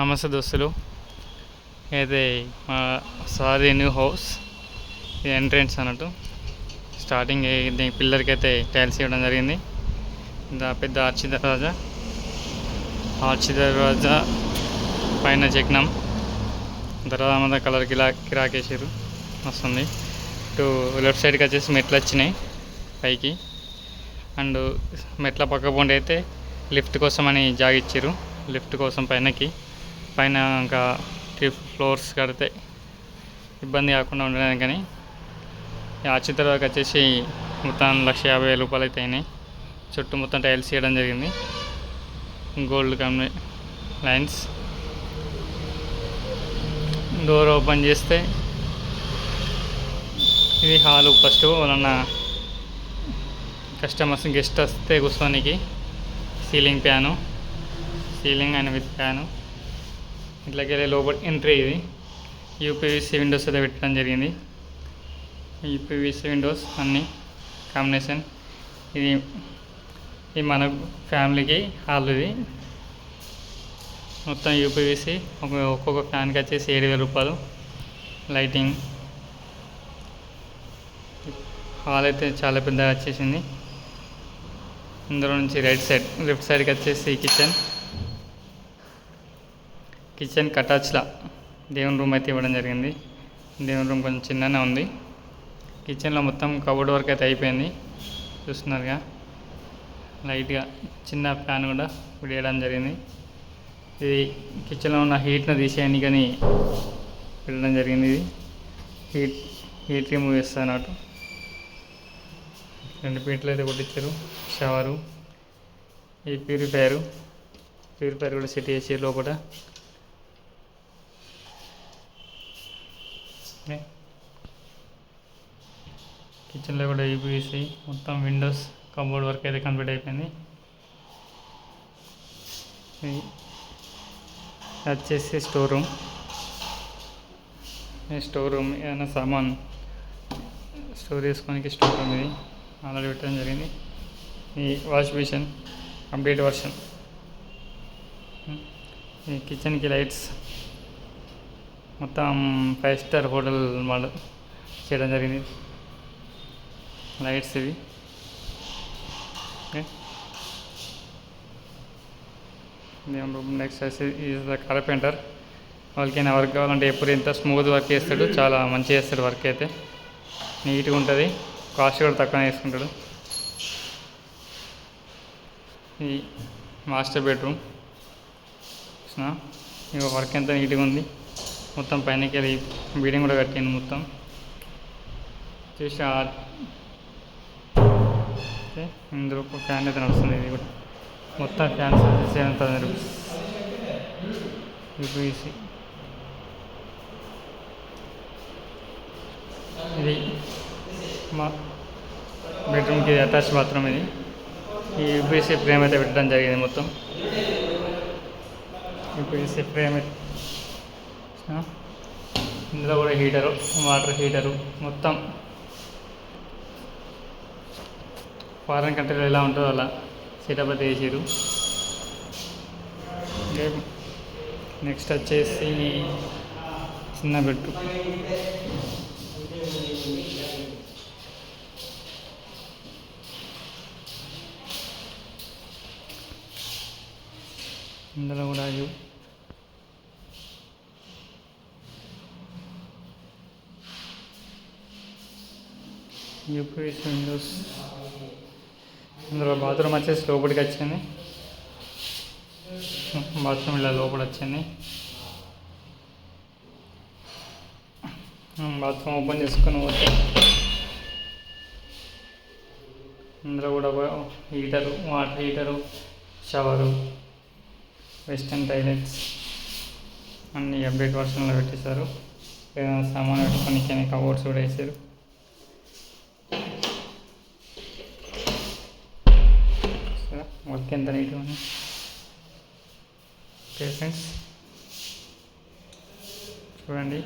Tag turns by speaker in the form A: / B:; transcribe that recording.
A: నమస్తే దోస్తులు. అయితే మా సారీ న్యూ హౌస్ ఇది ఎంట్రెన్స్ అన్నట్టు. స్టార్టింగ్ దీని పిల్లర్కి అయితే టైల్స్ ఇవ్వడం జరిగింది. దా పెద్ద ఆర్చి దర్వాజా. ఆర్చి దర్వాజా పైన చెక్నాం తర్వాత మన కలర్ కిలా కిరాకేసారు వస్తుంది ఇటు లెఫ్ట్ సైడ్కి వచ్చేసి మెట్లు వచ్చినాయి పైకి. అండ్ మెట్ల పక్క పొండి అయితే లిఫ్ట్ కోసం అని జాగిచ్చారు లిఫ్ట్ కోసం పైనకి. పైన ఇంకా త్రీ ఫ్లోర్స్ కడితే ఇబ్బంది కాకుండా ఉండడానికని ఆచి తర్వాత వచ్చేసి మొత్తం లక్ష యాభై వేల రూపాయలు అయితే అయినాయి. చుట్టూ మొత్తం టైల్స్ చేయడం జరిగింది. Gold company lines. Door open చేస్తే ఇది హాలు ఫస్ట్ వాళ్ళన్న కస్టమర్స్ గెస్ట్ వస్తే కూర్చోనికి ceiling fan ceiling and with fan. ఇట్లాగే లోపల ఎంట్రీ ఇది. యూపీవీసీ విండోస్ అయితే పెట్టడం జరిగింది. యూపీవీసీ విండోస్ అన్నీ కాంబినేషన్ ఇది ఇది మన ఫ్యామిలీకి హాల్ ఇది. మొత్తం యూపీవీసీ ఒక ఒక్కొక్క ఫ్యాన్కి వచ్చేసి ఏడు వేల రూపాయలు. లైటింగ్. హాల్ అయితే చాలా పెద్దగా వచ్చేసింది. ఇందులో నుంచి రైట్ సైడ్ లెఫ్ట్ సైడ్కి వచ్చేసి కిచెన్. కిచెన్ కటాచ్లా దేవుని రూమ్ అయితే ఇవ్వడం జరిగింది. దేవుని రూమ్ కొంచెం చిన్ననే ఉంది. కిచెన్లో మొత్తం కబోర్డ్ వర్క్ అయితే అయిపోయింది. చూస్తున్నారుగా. లైట్గా చిన్న ఫ్యాన్ కూడా వేయడం జరిగింది. ఇది కిచెన్లో ఉన్న హీట్ను తీసేయండి కానీ పెట్టడం జరిగింది ఇది. హీట్ హీట్ రిమూవ్ చేస్తాను అన్నట్టు. రెండు పీటలు అయితే కొట్టించారు. షవరు. ఈ ప్యూరిఫైరు ప్యూరిఫైర్ కూడా సెట్ చేసి లోపల ఓకే. కిచెన్లో కూడా యూపీసీ మొత్తం విండోస్ కబోర్డ్ వర్క్ అయితే కంప్లీట్ అయిపోయింది. వచ్చేసి స్టోర్ రూమ్. ఈ స్టోర్ రూమ్ ఏదైనా సామాన్ స్టోర్ చేసుకోనికి స్టోర్ రూమ్ ఇది. ఆల్రెడీ పెట్టడం జరిగింది. ఈ వాష్ మిషన్ అప్డేట్ వర్షన్. ఈ కిచెన్కి లైట్స్. మొత్తం ఫైవ్ స్టార్ హోటల్ మోడల్ చేయడం జరిగింది. లైట్స్ ఇవి. Okay. Next is the carpenter వాళ్ళకైనా వర్క్ కావాలంటే ఎప్పుడు ఎంత స్మూత్ వర్క్ చేస్తాడు చాలా మంచిగా చేస్తాడు వర్క్ అయితే. నీట్గా ఉంటుంది కాస్ట్ కూడా తక్కువనే తీసుకుంటాడు. ఈ మాస్టర్ బెడ్రూమ్ ఇక వర్క్ ఎంత నీట్గా ఉంది. మొత్తం పైనకి వెళ్ళి బీడింగ్ కూడా కట్టింది మొత్తం. చూసి ఓకే ఇందులో ఫ్యాన్ అయితే నడుస్తుంది ఇది కూడా. మొత్తం fans seven thousand rupees. UPC ఇది మా బెడ్రూమ్కి అటాచ్ బాత్రూమ్ ఇది. ఈ యూపీఎస్సీ ఫ్రేమ్ అయితే పెట్టడం జరిగింది మొత్తం. యూపీఎస్సీ ఫ్రేమ్ అయితే ఇందులో కూడా హీటరు వాటర్ హీటరు మొత్తం. ఫారెన్ కంట్రీలో ఎలా ఉంటుందో అలా సెటప్ అయితే వేసారు నెక్స్ట్ వచ్చేసి చిన్న బెడ్ ఇందులో కూడా యూపీఎస్ విండోస్ ఇందులో బాత్రూమ్ వచ్చేసి లోపలికి వచ్చింది. బాత్రూమ్ ఇలా లోపల వచ్చింది. బాత్రూమ్ ఓపెన్ చేసుకొని పోతే ఇందులో కూడా heater water heater shower western toilets అన్ని అప్డేట్ వర్షన్లో పెట్టేశారు. ఏదైనా సామాన్ పెట్టుకొని కవర్స్ కూడా వేసారు. వర్క్ ఎంత నీట్గా ఉంది ఓకే ఫ్రెండ్స్ చూడండి.